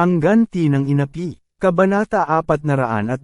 Ang ganti ng inapi, Kabanata 426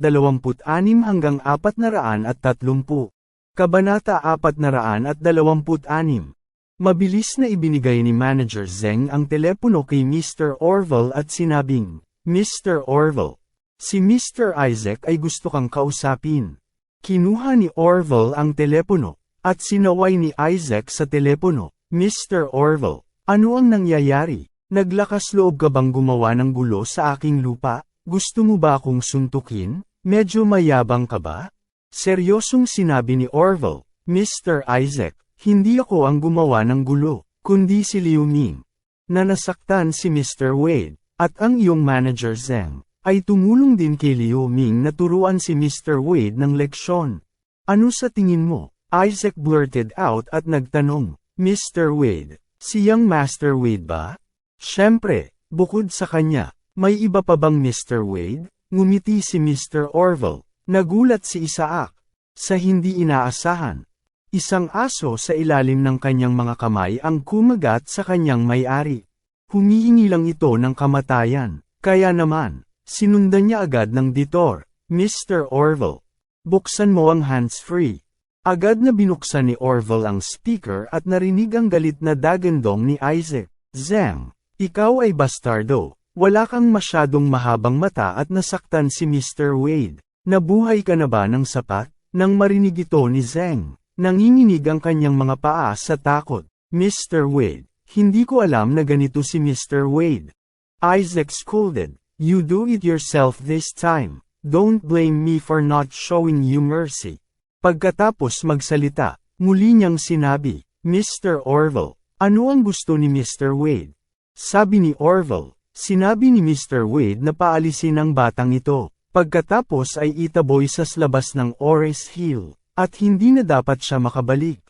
hanggang 430. Kabanata 426. Mabilis na ibinigay ni Manager Zeng ang telepono kay Mr. Orville at sinabing, Mr. Orville, si Mr. Isaac ay gusto kang kausapin. Kinuha ni Orville ang telepono, at sinaway ni Isaac sa telepono, Mr. Orville, ano ang nangyayari? Naglakas loob ka bang gumawa ng gulo sa aking lupa? Gusto mo ba akong suntukin? Medyo mayabang ka ba? Seryosong sinabi ni Orville, Mr. Isaac, hindi ako ang gumawa ng gulo, kundi si Liu Ming. Na nasaktan si Mr. Wade, at ang iyong manager Zhang, ay tumulong din kay Liu Ming na turuan si Mr. Wade ng leksyon. Ano sa tingin mo? Isaac blurted out at nagtanong, Mr. Wade, siyang Master Wade ba? Siyempre, bukod sa kanya, may iba pa bang Mr. Wade? Ngumiti si Mr. Orville, nagulat si Isaac, sa hindi inaasahan. Isang aso sa ilalim ng kanyang mga kamay ang kumagat sa kanyang may-ari. Humihingi lang ito ng kamatayan, kaya naman, sinundan niya agad ng ditor, Mr. Orville. Buksan mo ang hands-free. Agad na binuksan ni Orville ang speaker at narinig ang galit na dagandong ni Isaac. Zem, ikaw ay bastardo. Wala kang masyadong mahabang mata at nasaktan si Mr. Wade. Nabuhay ka na ba ng sapat? Nang marinig ito ni Zeng. Nanginginig ang kanyang mga paa sa takot. Mr. Wade, hindi ko alam na ganito si Mr. Wade. Isaac scolded, You do it yourself this time. Don't blame me for not showing you mercy. Pagkatapos magsalita, muli niyang sinabi, Mr. Orville, ano ang gusto ni Mr. Wade? Sabi ni Orville, sinabi ni Mr. Wade na paalisin ang batang ito, pagkatapos ay itaboy sa labas ng Ores Hill at hindi na dapat siya makabalik.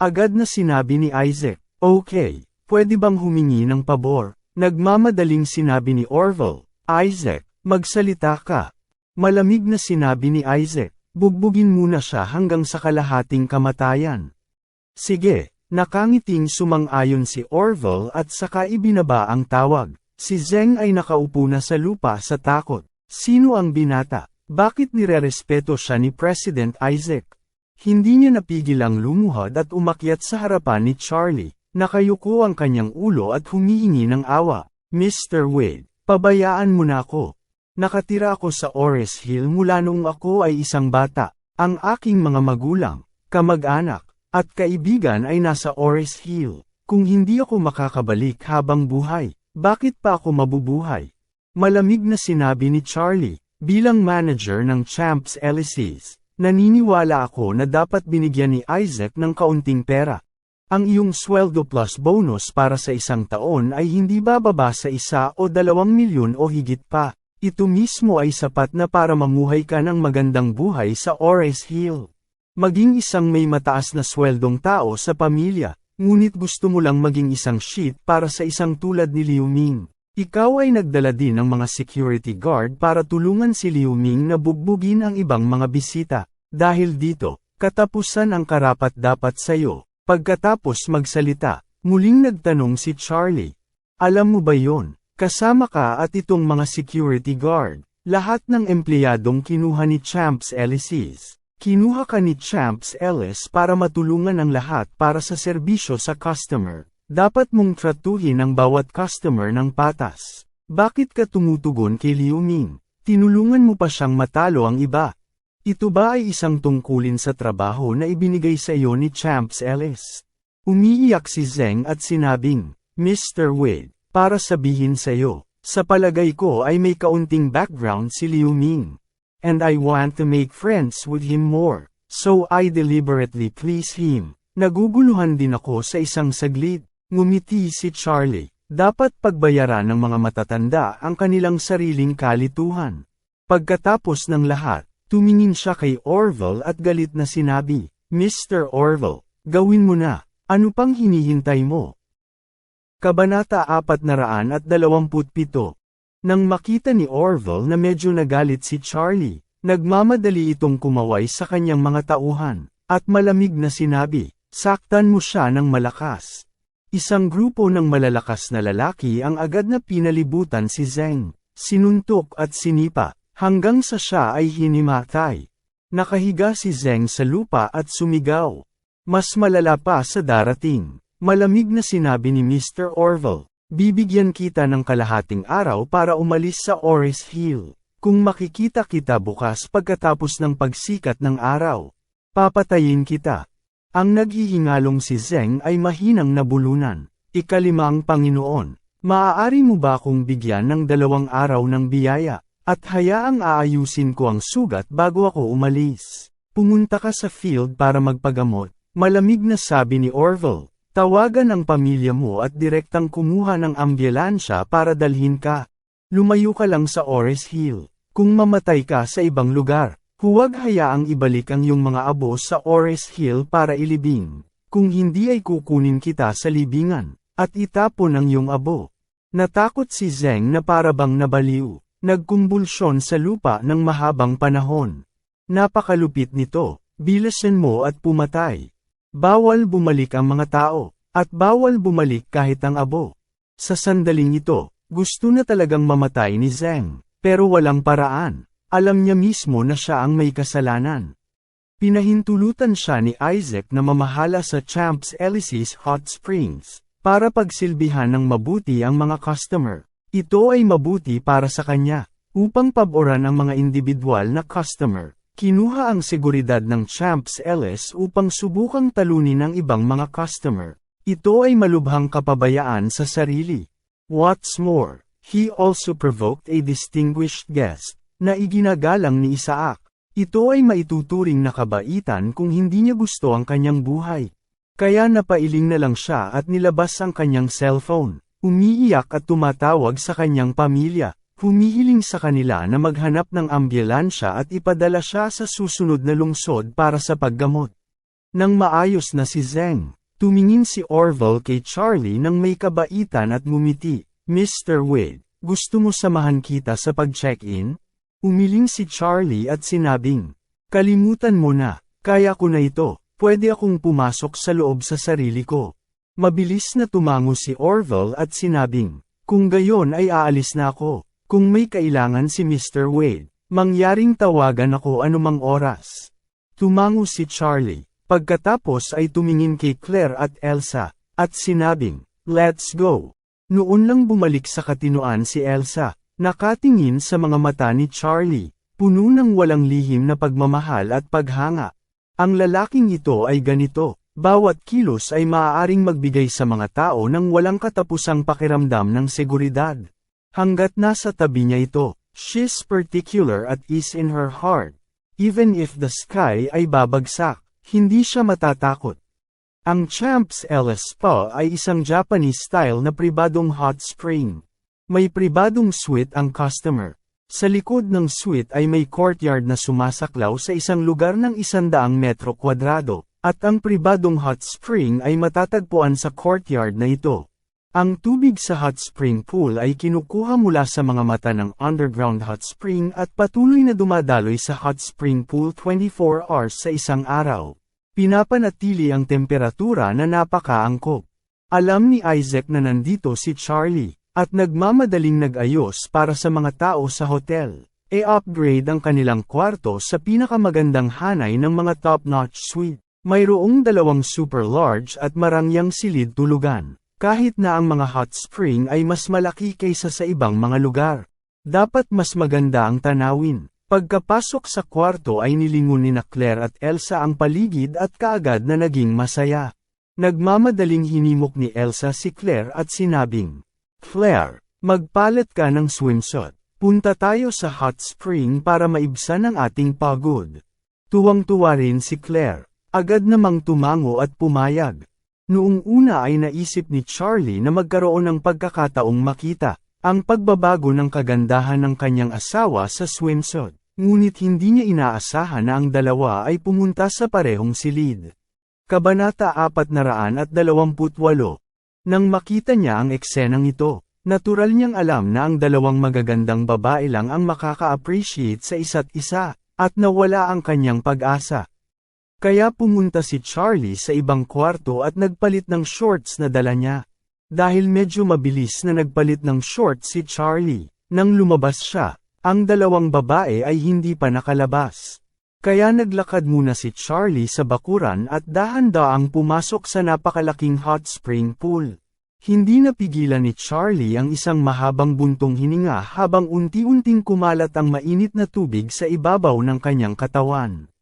Agad na sinabi ni Isaac, Okay, pwede bang humingi ng pabor? Nagmamadaling sinabi ni Orville, Isaac, magsalita ka. Malamig na sinabi ni Isaac, bugbugin muna siya hanggang sa kalahating kamatayan. Sige, nakangiting sumang-ayon si Orville at saka ibinaba ang tawag. Si Zeng ay nakaupo na sa lupa sa takot. Sino ang binata? Bakit nirerespeto siya ni President Isaac? Hindi niya napigil ang lumuhod at umakyat sa harapan ni Charlie, nakayuko ang kanyang ulo at humihingi ng awa. Mr. Wade, pabayaan mo na ako. Nakatira ako sa Ores Hill mula noong ako ay isang bata. Ang aking mga magulang, kamag-anak, at kaibigan ay nasa Ores Hill. Kung hindi ako makakabalik habang buhay, bakit pa ako mabubuhay? Malamig na sinabi ni Charlie, Bilang manager ng Champs Elysees, naniniwala ako na dapat binigyan ni Isaac ng kaunting pera. Ang iyong sweldo plus bonus para sa isang taon ay hindi bababa sa isa o dalawang milyon o higit pa. Ito mismo ay sapat na para mamuhay ka ng magandang buhay sa Ores Hill. Maging isang may mataas na sweldong tao sa pamilya, ngunit gusto mo lang maging isang sheet para sa isang tulad ni Liu Ming. Ikaw ay nagdala din ng mga security guard para tulungan si Liu Ming na bugbugin ang ibang mga bisita. Dahil dito, katapusan ang karapat-dapat sayo. Pagkatapos magsalita, muling nagtanong si Charlie. Alam mo ba yon? Kasama ka at itong mga security guard. Lahat ng empleyadong kinuha ni Champs Elysees. Kinuha ka ni Champs Ellis para matulungan ang lahat para sa serbisyo sa customer. Dapat mong tratuhin ang bawat customer ng patas. Bakit ka tumutugon kay Liu Ming? Tinulungan mo pa siyang matalo ang iba. Ito ba ay isang tungkulin sa trabaho na ibinigay sa iyo ni Champs Ellis? Umiiyak si Zeng at sinabing, Mr. Wade, para sabihin sa iyo, sa palagay ko ay may kaunting background si Liu Ming. And I want to make friends with him more, so I deliberately please him. Naguguluhan din ako sa isang saglit. Ngumiti si Charlie. Dapat pagbayaran ng mga matatanda ang kanilang sariling kalituhan. Pagkatapos ng lahat, tumingin siya kay Orville at galit na sinabi, Mr. Orville, gawin mo na, ano pang hinihintay mo? Kabanata 427 Nang makita ni Orville na medyo nagalit si Charlie, nagmamadali itong kumaway sa kanyang mga tauhan, at malamig na sinabi, saktan mo siya ng malakas. Isang grupo ng malalakas na lalaki ang agad na pinalibutan si Zeng, sinuntok at sinipa, hanggang sa siya ay hinimatay. Nakahiga si Zeng sa lupa at sumigaw. Mas malala pa sa darating. Malamig na sinabi ni Mr. Orville, bibigyan kita ng kalahating araw para umalis sa Oris Hill. Kung makikita kita bukas pagkatapos ng pagsikat ng araw, papatayin kita. Ang naghihingalong si Zeng ay mahinang nabulunan. Ikalimang Panginoon, maaari mo ba akong bigyan ng dalawang araw ng biyaya, at hayaang aayusin ko ang sugat bago ako umalis? Pumunta ka sa field para magpagamot, malamig na sabi ni Orville. Tawagan ang pamilya mo at direktang kumuha ng ambulansya para dalhin ka. Lumayo ka lang sa Ores Hill. Kung mamatay ka sa ibang lugar, huwag hayaang ibalik ang iyong mga abo sa Ores Hill para ilibing. Kung hindi ay kukunin kita sa libingan, at itapon ang iyong abo. Natakot si Zeng na parabang nabaliw, nagkumbulsyon sa lupa ng mahabang panahon. Napakalupit nito, bilasan mo at pumatay. Bawal bumalik ang mga tao, at bawal bumalik kahit ang abo. Sa sandaling ito, gusto na talagang mamatay ni Zeng, pero walang paraan. Alam niya mismo na siya ang may kasalanan. Pinahintulutan siya ni Isaac na mamahala sa Champs Elysees Hot Springs, para pagsilbihan ng mabuti ang mga customer. Ito ay mabuti para sa kanya, upang paboran ang mga individual na customer. Kinuha ang seguridad ng Champs Ellis upang subukang talunin ang ibang mga customer. Ito ay malubhang kapabayaan sa sarili. What's more, he also provoked a distinguished guest, na iginagalang ni Isaac. Ito ay maituturing na kabaitan kung hindi niya gusto ang kanyang buhay. Kaya napailing na lang siya at nilabas ang kanyang cellphone. Umiiyak at tumatawag sa kanyang pamilya. Humihiling sa kanila na maghanap ng ambulansya at ipadala siya sa susunod na lungsod para sa paggamot. Nang maayos na si Zeng, tumingin si Orville kay Charlie nang may kabaitan at ngumiti. Mr. Wade, gusto mo samahan kita sa pag-check-in? Umiling si Charlie at sinabing, Kalimutan mo na, kaya ko na ito, pwede akong pumasok sa loob sa sarili ko. Mabilis na tumango si Orville at sinabing, Kung gayon ay aalis na ako. Kung may kailangan si Mr. Wade, mangyaring tawagan ako anumang oras. Tumango si Charlie, pagkatapos ay tumingin kay Claire at Elsa, at sinabing, Let's go. Noon lang bumalik sa katinoan si Elsa, nakatingin sa mga mata ni Charlie, puno ng walang lihim na pagmamahal at paghanga. Ang lalaking ito ay ganito, bawat kilos ay maaaring magbigay sa mga tao ng walang katapusang pakiramdam ng seguridad. Hanggat nasa tabi niya ito, she's particular at is in her heart. Even if the sky ay babagsak, hindi siya matatakot. Ang Champs Ellis Spa ay isang Japanese-style na pribadong hot spring. May pribadong suite ang customer. Sa likod ng suite ay may courtyard na sumasaklaw sa isang lugar ng isandaang metro kwadrado, at ang pribadong hot spring ay matatagpuan sa courtyard na ito. Ang tubig sa hot spring pool ay kinukuha mula sa mga mata ng underground hot spring at patuloy na dumadaloy sa hot spring pool 24 hours sa isang araw. Pinapanatili ang temperatura na napakaangkop. Alam ni Isaac na nandito si Charlie, at nagmamadaling nag-ayos para sa mga tao sa hotel. E-upgrade ang kanilang kwarto sa pinakamagandang hanay ng mga top-notch suite. Mayroong dalawang super large at marangyang silid tulugan. Kahit na ang mga hot spring ay mas malaki kaysa sa ibang mga lugar. Dapat mas maganda ang tanawin. Pagkapasok sa kwarto ay nilingon ni na Claire at Elsa ang paligid at kaagad na naging masaya. Nagmamadaling hinimok ni Elsa si Claire at sinabing, Claire, magpalit ka ng swimsuit. Punta tayo sa hot spring para maibsan ang ating pagod. Tuwang-tuwa rin si Claire. Agad namang tumango at pumayag. Noong una ay naisip ni Charlie na magkaroon ng pagkakataong makita ang pagbabago ng kagandahan ng kanyang asawa sa swimsuit. Ngunit hindi niya inaasahan na ang dalawa ay pumunta sa parehong silid. Kabanata 428 Nang makita niya ang eksenang ito, natural niyang alam na ang dalawang magagandang babae lang ang makaka-appreciate sa isa't isa, at nawala ang kanyang pag-asa. Kaya pumunta si Charlie sa ibang kwarto at nagpalit ng shorts na dala niya. Dahil medyo mabilis na nagpalit ng shorts si Charlie, nang lumabas siya, ang dalawang babae ay hindi pa nakalabas. Kaya naglakad muna si Charlie sa bakuran at dahan-daang pumasok sa napakalaking hot spring pool. Hindi napigilan ni Charlie ang isang mahabang buntong hininga habang unti-unting kumalat ang mainit na tubig sa ibabaw ng kanyang katawan.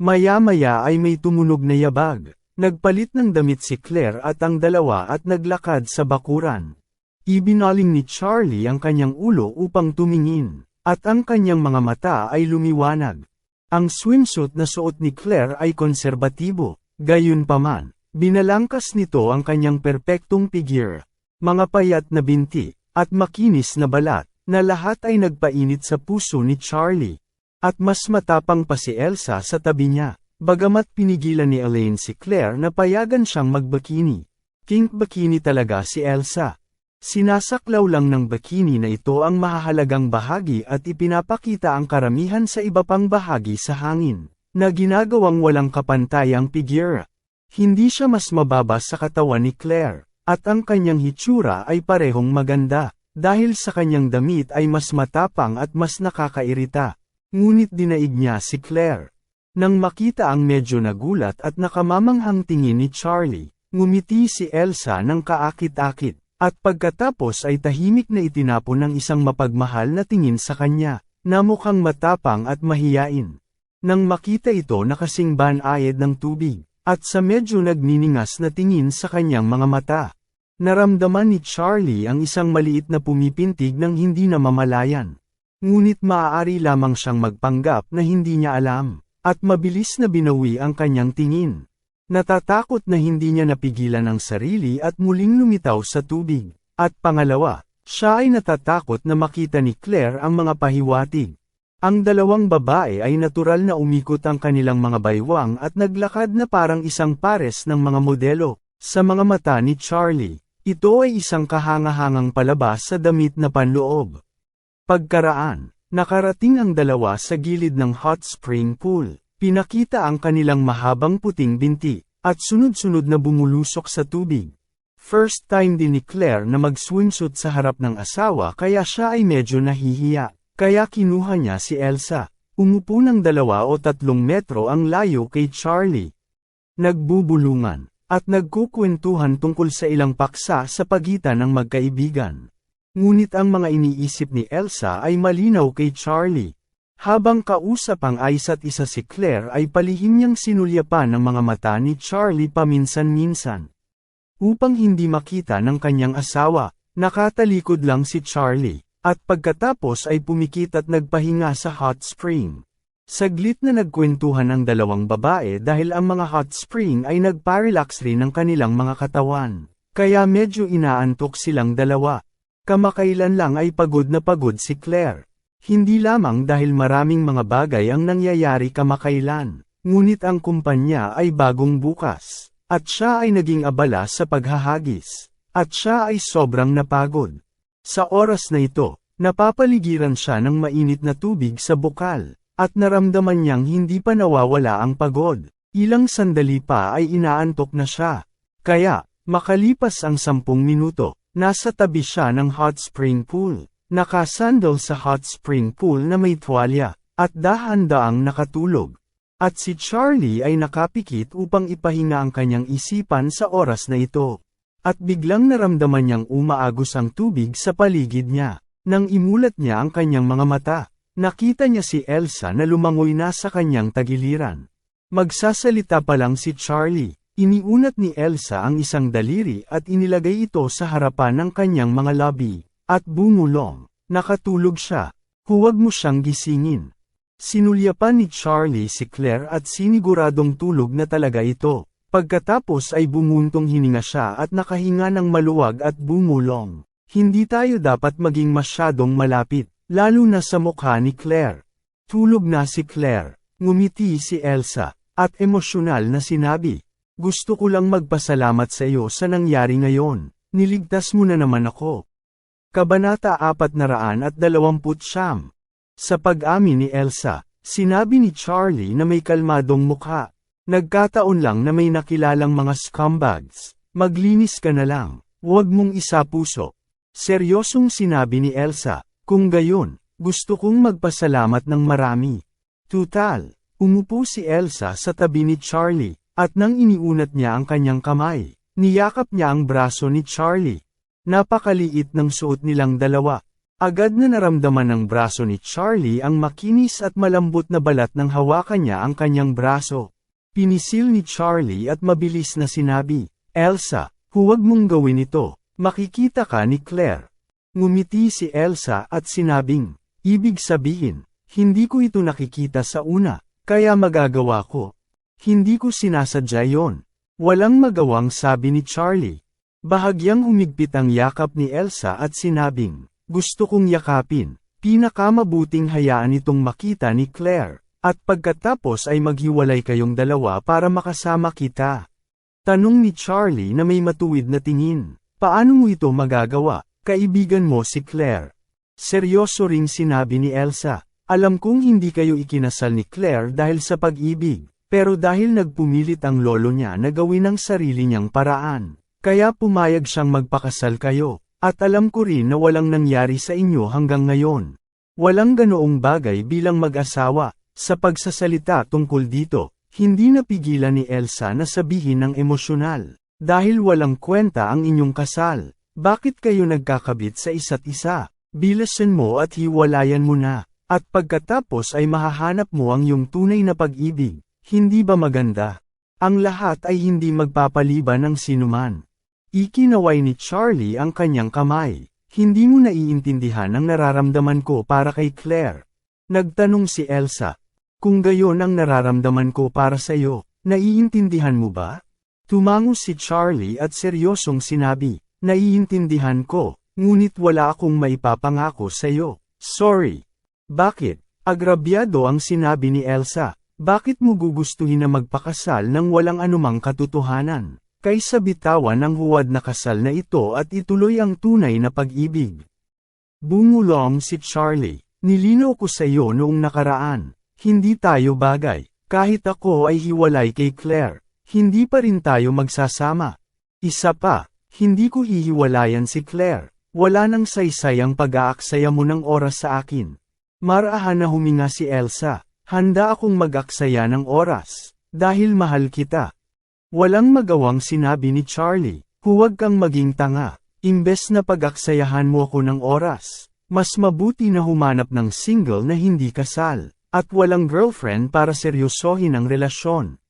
Maya-maya ay may tumunog na yabag. Nagpalit ng damit si Claire at ang dalawa at naglakad sa bakuran. Ibinaling ni Charlie ang kanyang ulo upang tumingin, at ang kanyang mga mata ay lumiwanag. Ang swimsuit na suot ni Claire ay konserbatibo, gayunpaman, binalangkas nito ang kanyang perpektong figure, mga payat na binti, at makinis na balat, na lahat ay nagpainit sa puso ni Charlie. At mas matapang pa si Elsa sa tabi niya. Bagamat pinigilan ni Elaine si Claire na payagan siyang magbakini. King bikini talaga si Elsa. Sinasaklaw lang ng bikini na ito ang mahahalagang bahagi at ipinapakita ang karamihan sa iba pang bahagi sa hangin, na ginagawang walang kapantayang figure. Hindi siya mas mababa sa katawan ni Claire, at ang kanyang hitsura ay parehong maganda, dahil sa kanyang damit ay mas matapang at mas nakakairita. Ngunit dinaig niya si Claire. Nang makita ang medyo nagulat at nakamamanghang tingin ni Charlie, ngumiti si Elsa ng kaakit-akit, at pagkatapos ay tahimik na itinapon ng isang mapagmahal na tingin sa kanya, na mukhang matapang at mahiyain. Nang makita ito nakasing banayad ng tubig, at sa medyo nagniningas na tingin sa kanyang mga mata. Naramdaman ni Charlie ang isang maliit na pumipintig ng hindi namamalayan. Ngunit maaari lamang siyang magpanggap na hindi niya alam. At mabilis na binawi ang kanyang tingin. Natatakot na hindi niya napigilan ang sarili at muling lumitaw sa tubig. At pangalawa, siya ay natatakot na makita ni Claire ang mga pahiwatig. Ang dalawang babae ay natural na umikot ang kanilang mga baywang at naglakad na parang isang pares ng mga modelo. Sa mga mata ni Charlie, ito ay isang kahangahangang palabas sa damit na panloob. Pagkaraan, Nakarating ang dalawa sa gilid ng hot spring pool. Pinakita ang kanilang mahabang puting binti, at sunod-sunod na bumulusok sa tubig. First time din ni Claire na mag-swimsuit sa harap ng asawa kaya siya ay medyo nahihiya. Kaya kinuha niya si Elsa. Umupo ng dalawa o tatlong metro ang layo kay Charlie. Nagbubulungan, at nagkukwentuhan tungkol sa ilang paksa sa pagitan ng magkaibigan. Ngunit ang mga iniisip ni Elsa ay malinaw kay Charlie. Habang kausap ang isa't isa si Claire ay palihim niyang sinulyapan ng mga mata ni Charlie paminsan-minsan. Upang hindi makita ng kanyang asawa, nakatalikod lang si Charlie, at pagkatapos ay pumikit at nagpahinga sa hot spring. Saglit na nagkwentuhan ang dalawang babae dahil ang mga hot spring ay nagparelax rin ng kanilang mga katawan. Kaya medyo inaantok silang dalawa. Kamakailan lang ay pagod na pagod si Claire. Hindi lamang dahil maraming mga bagay ang nangyayari kamakailan, ngunit ang kumpanya ay bagong bukas, at siya ay naging abala sa paghahagis, at siya ay sobrang napagod. Sa oras na ito, napapaligiran siya ng mainit na tubig sa bukal, at naramdaman niyang hindi pa nawawala ang pagod. Ilang sandali pa ay inaantok na siya. Kaya, makalipas ang sampung minuto, Nasa tabi siya ng hot spring pool, nakasandal sa hot spring pool na may tuwalya, at dahan-daang nakatulog. At si Charlie ay nakapikit upang ipahinga ang kanyang isipan sa oras na ito. At biglang naramdaman niyang umaagos ang tubig sa paligid niya. Nang imulat niya ang kanyang mga mata, nakita niya si Elsa na lumangoy na sa kanyang tagiliran. Magsasalita pa lang si Charlie, Iniunat ni Elsa ang isang daliri at inilagay ito sa harapan ng kanyang mga labi, at bumulong. Nakatulog siya. Huwag mo siyang gisingin. Sinulyapan ni Charlie si Claire at siniguradong tulog na talaga ito. Pagkatapos ay bumuntong hininga siya at nakahinga ng maluwag at bumulong. Hindi tayo dapat maging masyadong malapit, lalo na sa mukha ni Claire. Tulog na si Claire, ngumiti si Elsa, at emosyonal na sinabi, Gusto ko lang magpasalamat sa iyo sa nangyari ngayon, niligtas mo na naman ako. Kabanata 429 Sa pag-amin ni Elsa, sinabi ni Charlie na may kalmadong mukha. Nagkataon lang na may nakilalang mga scumbags. Maglinis ka na lang, huwag mong isa puso. Seryosong sinabi ni Elsa, kung gayon, gusto kong magpasalamat ng marami. Tutal, umupo si Elsa sa tabi ni Charlie, at nang iniunat niya ang kanyang kamay, niyakap niya ang braso ni Charlie. Napakaliit ng suot nilang dalawa. Agad na naramdaman ng braso ni Charlie ang makinis at malambot na balat ng hawakan niya ang kanyang braso. Pinisil ni Charlie at mabilis na sinabi, Elsa, huwag mong gawin ito. Makikita ka ni Claire. Ngumiti si Elsa at sinabing, ibig sabihin, hindi ko ito nakikita sa una, kaya magagawa ko. Hindi ko sinasadya yon. Walang magawang sabi ni Charlie. Bahagyang umigpit ang yakap ni Elsa at sinabing, gusto kong yakapin, pinakamabuting hayaan itong makita ni Claire, at pagkatapos ay maghiwalay kayong dalawa para makasama kita. Tanong ni Charlie na may matuwid na tingin. Paano mo ito magagawa, kaibigan mo si Claire? Seryoso ring sinabi ni Elsa, alam kong hindi kayo ikinasal ni Claire dahil sa pag-ibig, pero dahil nagpumilit ang lolo niya na gawin ang sarili niyang paraan, kaya pumayag siyang magpakasal kayo, at alam ko rin na walang nangyari sa inyo hanggang ngayon. Walang ganoong bagay bilang mag-asawa, sa pagsasalita tungkol dito, hindi napigilan ni Elsa na sabihin ng emosyonal. Dahil walang kwenta ang inyong kasal, bakit kayo nagkakabit sa isa't isa? Bilasan mo at hiwalayan mo na, at pagkatapos ay mahahanap mo ang iyong tunay na pag-ibig, hindi ba maganda? Ang lahat ay hindi magpapaliban ng sinuman. Ikinaway ni Charlie ang kanyang kamay, hindi mo naiintindihan ang nararamdaman ko para kay Claire. Nagtanong si Elsa, kung gayon ang nararamdaman ko para sa iyo, naiintindihan mo ba? Tumango si Charlie at seryosong sinabi, naiintindihan ko, ngunit wala akong maipapangako sa iyo. Sorry. Bakit? Agrabyado ang sinabi ni Elsa. Bakit mo gugustuhin na magpakasal ng walang anumang katotohanan? Kaysa bitawan ang huwad na kasal na ito at ituloy ang tunay na pag-ibig. Bungulong si Charlie. Nilino ko sa iyo noong nakaraan. Hindi tayo bagay. Kahit ako ay hiwalay kay Claire hindi pa rin tayo magsasama. Isa pa, hindi ko hihiwalayan si Claire. Wala nang saysay ang pag-aaksaya mo ng oras sa akin. Marahan na huminga si Elsa. Handa akong mag-aksaya ng oras. Dahil mahal kita. Walang magawang sinabi ni Charlie. Huwag kang maging tanga. Imbes na pag-aksayahan mo ako ng oras. Mas mabuti na humanap ng single na hindi kasal. At walang girlfriend para seryosohin ang relasyon.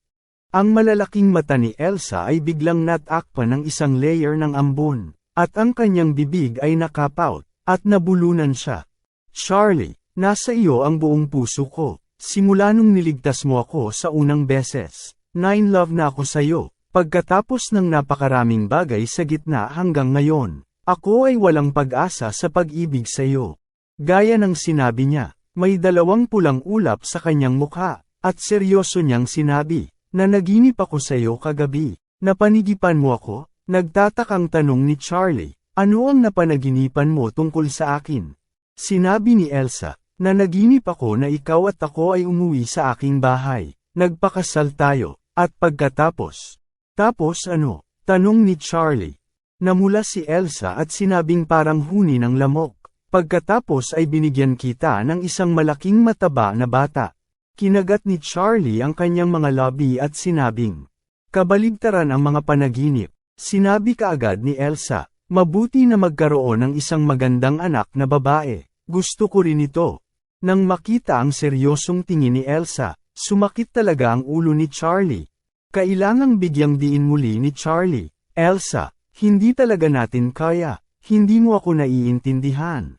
Ang malalaking mata ni Elsa ay biglang natakpan ng isang layer ng ambon, at ang kanyang bibig ay nakapout, at nabulunan siya. Charlie, nasa iyo ang buong puso ko. Simula nung niligtas mo ako sa unang beses, nine love na ako sa iyo. Pagkatapos ng napakaraming bagay sa gitna hanggang ngayon, ako ay walang pag-asa sa pag-ibig sa iyo. Gaya ng sinabi niya, may dalawang pulang ulap sa kanyang mukha, at seryoso niyang sinabi, na naginip ako sa iyo kagabi. Napanigipan mo ako? Nagtatakang tanong ni Charlie. Ano ang napanaginipan mo tungkol sa akin? Sinabi ni Elsa, na naginip ako na ikaw at ako ay umuwi sa aking bahay. Nagpakasal tayo, at pagkatapos. Tapos ano? Tanong ni Charlie. Namula si Elsa at sinabing parang huni ng lamok. Pagkatapos ay binigyan kita ng isang malaking mataba na bata. Kinagat ni Charlie ang kanyang mga labi at sinabing, Kabaligtaran ang mga panaginip. Sinabi kaagad ni Elsa, mabuti na magkaroon ng isang magandang anak na babae. Gusto ko rin ito. Nang makita ang seryosong tingin ni Elsa, sumakit talaga ang ulo ni Charlie. Kailangang bigyang diin muli ni Charlie. Elsa, hindi talaga natin kaya, hindi mo ako naiintindihan.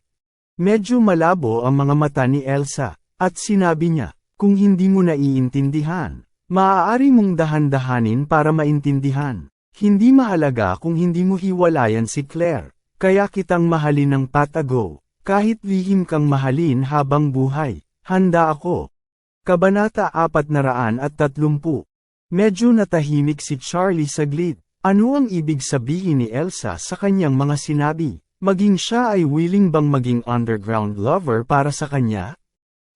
Medyo malabo ang mga mata ni Elsa, at sinabi niya, kung hindi mo naiintindihan, Maaari mong dahan-dahanin para maintindihan. Hindi mahalaga kung hindi mo hiwalayan si Claire, kaya kitang mahalin ng patago, kahit lihim kang mahalin habang buhay. Handa ako. Kabanata 430 Medyo natahimik si Charlie saglit. Ano ang ibig sabihin ni Elsa sa kanyang mga sinabi? Maging siya ay willing bang maging underground lover para sa kanya?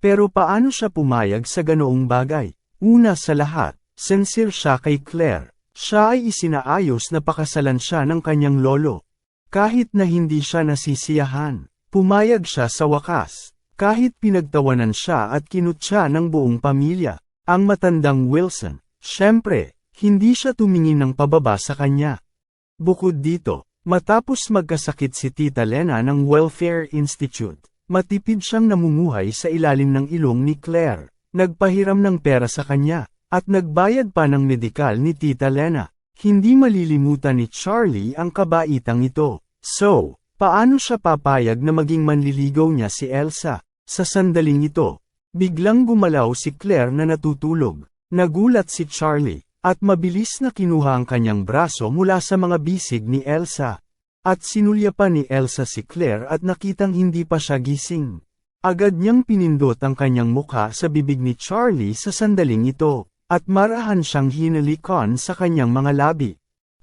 Pero paano siya pumayag sa ganoong bagay? Una sa lahat, sincere siya kay Claire. Siya ay isinaayos na pakasalan siya ng kanyang lolo. Kahit na hindi siya nasisiyahan, pumayag siya sa wakas. Kahit pinagtawanan siya at kinutya ng buong pamilya, ang matandang Wilson, syempre, hindi siya tumingin ng pababa sa kanya. Bukod dito, matapos magkasakit si Tita Lena ng Welfare Institute, matipid siyang namumuhay sa ilalim ng ilong ni Claire, nagpahiram ng pera sa kanya, at nagbayad pa ng medikal ni Tita Lena. Hindi malilimutan ni Charlie ang kabaitang ito. So, paano siya papayag na maging manliligaw niya si Elsa? Sa sandaling ito, biglang gumalaw si Claire na natutulog. Nagulat si Charlie, at mabilis na kinuha ang kanyang braso mula sa mga bisig ni Elsa. At sinulya pa ni Elsa si Claire at nakitang hindi pa siya gising. Agad niyang pinindot ang kanyang mukha sa bibig ni Charlie sa sandaling ito, at marahan siyang hinalikan sa kanyang mga labi.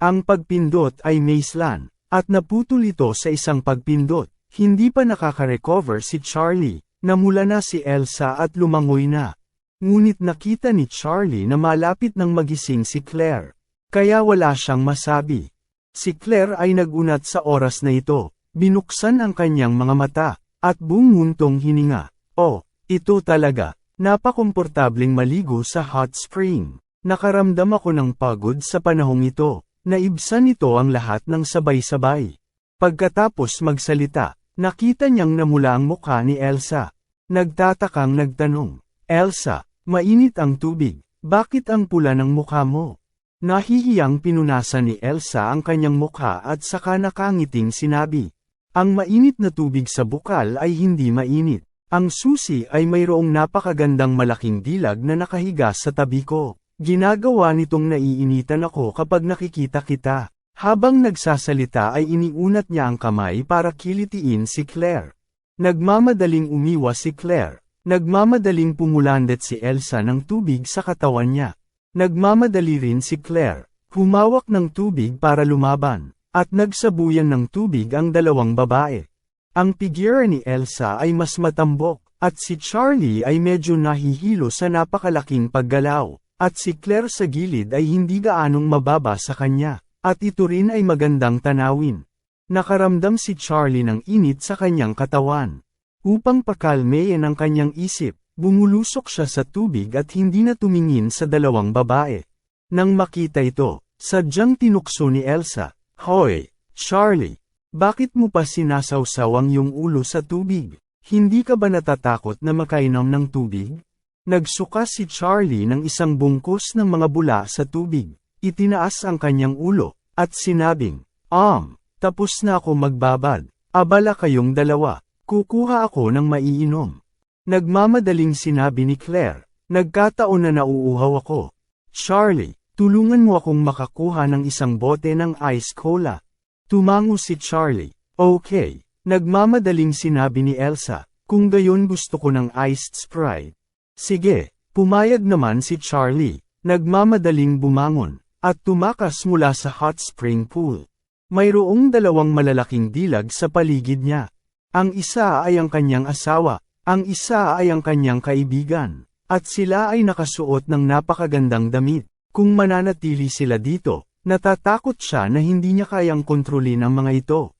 Ang pagpindot ay maislan, at naputol ito sa isang pagpindot. Hindi pa nakaka-recover si Charlie, namula na si Elsa at lumangoy na. Ngunit nakita ni Charlie na malapit ng magising si Claire. Kaya wala siyang masabi. Si Claire ay nagunat sa oras na ito, binuksan ang kanyang mga mata, at bumuntong hininga. Oh, ito talaga, napakomportabling maligo sa hot spring. Nakaramdam ako ng pagod sa panahong ito, naibsan nito ang lahat ng sabay-sabay. Pagkatapos magsalita, nakita niyang namula ang mukha ni Elsa. Nagtatakang nagtanong, Elsa, mainit ang tubig, bakit ang pula ng mukha mo? Nahihiyang pinunasan ni Elsa ang kanyang mukha at saka nakangiting sinabi. Ang mainit na tubig sa bukal ay hindi mainit. Ang susi ay mayroong napakagandang malaking dilag na nakahiga sa tabi ko. Ginagawa nitong naiinitan ako kapag nakikita kita. Habang nagsasalita ay iniunat niya ang kamay para kilitiin si Claire. Nagmamadaling umiwas si Claire. Nagmamadaling pumulandet si Elsa ng tubig sa katawan niya. Nagmamadali rin si Claire. Humawak ng tubig para lumaban. At nagsabuyan ng tubig ang dalawang babae. Ang figure ni Elsa ay mas matambok, at si Charlie ay medyo nahihilo sa napakalaking paggalaw, at si Claire sa gilid ay hindi gaanong mababa sa kanya, at ito rin ay magandang tanawin. Nakaramdam si Charlie ng init sa kanyang katawan. Upang pakalmeyin ang kanyang isip, bumulusok siya sa tubig at hindi na tumingin sa dalawang babae. Nang makita ito, sadyang tinukso ni Elsa, Hoy, Charlie, bakit mo pa sinasawsaw ang iyong ulo sa tubig? Hindi ka ba natatakot na makainom ng tubig? Nagsuka si Charlie ng isang bungkus ng mga bula sa tubig. Itinaas ang kanyang ulo, at sinabing, Um, tapos na ako magbabad. Abala kayong dalawa. Kukuha ako ng maiinom. Nagmamadaling sinabi ni Claire. Nagkataon na nauuhaw ako. Charlie, tulungan mo akong makakuha ng isang bote ng ice cola. Tumango si Charlie. Okay. Nagmamadaling sinabi ni Elsa. Kung gayon gusto ko ng iced Sprite. Sige, pumayag naman si Charlie. Nagmamadaling bumangon, at tumakas mula sa hot spring pool. Mayroong dalawang malalaking dilag sa paligid niya. Ang isa ay ang kanyang asawa, ang isa ay ang kanyang kaibigan, at sila ay nakasuot ng napakagandang damit. Kung mananatili sila dito, natatakot siya na hindi niya kayang kontrolin ang mga ito.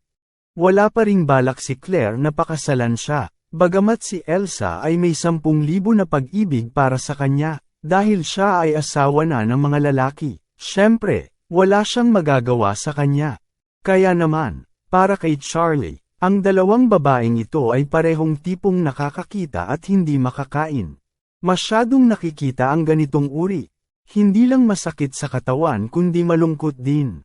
Wala pa ring balak si Claire na pakasalan siya, bagamat si Elsa ay may sampung libo na pag-ibig para sa kanya, dahil siya ay asawa na ng mga lalaki. Siyempre, wala siyang magagawa sa kanya. Kaya naman, para kay Charlie, ang dalawang babaeng ito ay parehong tipong nakakakita at hindi makakain. Masyadong nakikita ang ganitong uri. Hindi lang masakit sa katawan kundi malungkot din.